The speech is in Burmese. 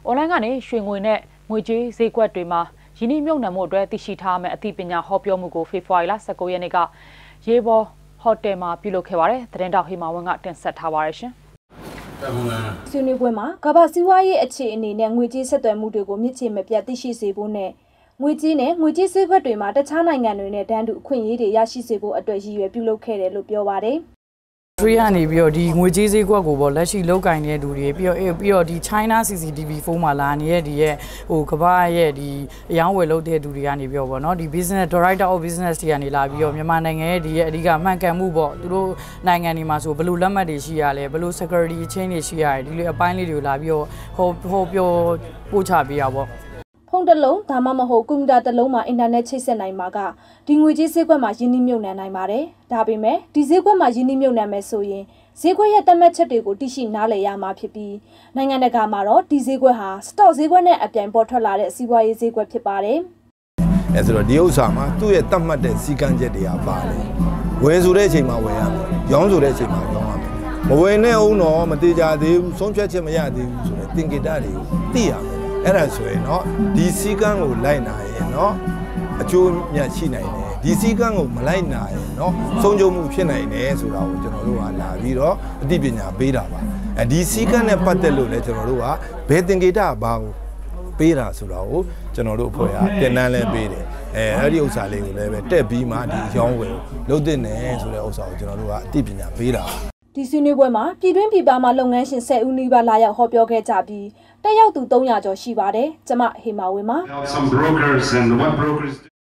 ။ online ကနေရွှေငွေနဲ့ငွေကြေးဈေးကွက်တွေမှာယင်းနှမြုပ်နှံမှုအတွက်သိရှိထားမယ့်အသိပညာဟောပြောမှုကိုဖေဖော်ဝါရီလ19ရက်နေ့ကရေးပေါ်ဟိုတယ်မှာပြုလုပ်ခဲ့ပါတယ်။သတင်းတောက်ဟိမာဝင်းကတင်ဆက်ထားပါရရှင်။ဆွေးနွေးပွဲမှာကမ္ဘာစီးပွားရေးအခြေအနေနဲ့ငွေကြေးဆက်သွယ်မှုတွေကိုမြင့်ချေမပြတ်သိရှိစေဖို့နဲ့ငွေကြေးနဲ့ငွေကြေးဈေးကွက်တွေမှာတခြားနိုင်ငံတွေနဲ့တန်းတူအခွင့်အရေးတွေရရှိစေဖို့အတွက်ရည်ရွယ်ပြုလုပ်ခဲ့တယ်လို့ပြောပါတယ်။ ထရီကနေပြီးတော့ဒီငွေကြေးဈေးကွက်ကိုပေါ့လက်ရှိလောက်ကင်နေတဲ့လူတွေပြီးတော့ပြီးတော့ဒီ China CCTV ဖုန်းမှာလာနေတဲ့ဒီရဲ့ဟိုကမ္ဘာရဲ့ဒီအယောင်းဝယ်လုပ်တဲ့လူတွေကနေပြီးတော့ပေါ့နော်ဒီ business director of business တွေကနေလာပြီးတော့မြန်မာနိုင်ငံရဲ့ဒီရဲ့အဓိကမှန်ကန်မှုပေါ့သူတို့နိုင်ငံတွေမှာဆိုဘယ်လိုလက်မှတ်တွေရှိရလဲဘယ်လို security chain တွေရှိရတယ်ဒီလိုအပိုင်းလေးတွေကိုလာပြီးတော့ဟိုဟိုပြောပို့ချပေးရပါပေါ့ဖုန်း တစ်လုံးဒါမှမဟုတ်ကွန်ပျူတာတစ်လုံးမှာအင်တာနက်ချိတ်ဆက်နိုင်မှာကဒီငွေကြေးဈေးကွက်မှာယင်းနှိမ့်မြုပ်နှံနိုင်ပါတယ်။ဒါပေမဲ့ဒီဈေးကွက်မှာယင်းနှိမ့်မြုပ်နှံမယ်ဆိုရင်ဈေးကွက်ရဲ့တတ်မှတ်ချက်တွေကိုသိရှိနားလည်ရမှာဖြစ်ပြီးနိုင်ငံတကာမှာတော့ဒီဈေးကွက်ဟာ stock ဈေးကွက်နဲ့အပြိုင်ပေါ်ထွက်လာတဲ့စီးပွားရေးဈေးကွက်ဖြစ်ပါတယ်။အဲဆိုတော့ဒီဥစ္စာမှာသူ့ရဲ့တတ်မှတ်တဲ့စီကံချက်တွေကပါတယ်။ဝယ်ဆိုတဲ့အချိန်မှာဝယ်ရမယ်။ရောင်းဆိုတဲ့အချိန်မှာရောင်းရမယ်။မဝယ်နဲ့အောင်တော့မသေးကြသေးဘူးဆုံးဖြတ်ချက်မရသေးဘူးဆိုတဲ့သင်္ကေတတွေကိုသိရမယ် အဲ့ဒါဆိုရင်တော့ဒီစည်းကမ်းကိုလိုက်နာရင်တော့အကျိုးမြတ်ရှိနိုင်တယ်ဒီစည်းကမ်းကိုမလိုက်နာရင်တော့ဆုံးရှုံးမှုဖြစ်နိုင်တယ်ဆိုတာကိုကျွန်တော်တို့ကလာပြီးတော့အသိပညာပေးတာပါအဲဒီစည်းကမ်းနဲ့ပတ်သက်လို့လည်းကျွန်တော်တို့ကဘယ်သင်္ကေတဘာကိုပေးတာဆိုတာကိုကျွန်တော်တို့အဖွဲ့ကတင်တန်းလဲပေးတယ်အဲအဲ့ဒီဥစ္စာလေးကိုလည်းပဲတက်ပြီးမှဒီရောင်းဝယ်လုပ်တင်တယ်ဆိုတဲ့ဥစ္စာကိုကျွန်တော်တို့ကအသိပညာပေးတာ ဒီဆွေးနွေးပွဲမှာပြည်တွင်းပြည်ပမှလုပ်ငန်းရှင်10ဦးနီးပါးလာရောက်ဟောပြောခဲ့ကြပြီးတက်ရောက်သူ300ကျော်ရှိပါတယ်။ကျမဟေမာဝင်းပါ။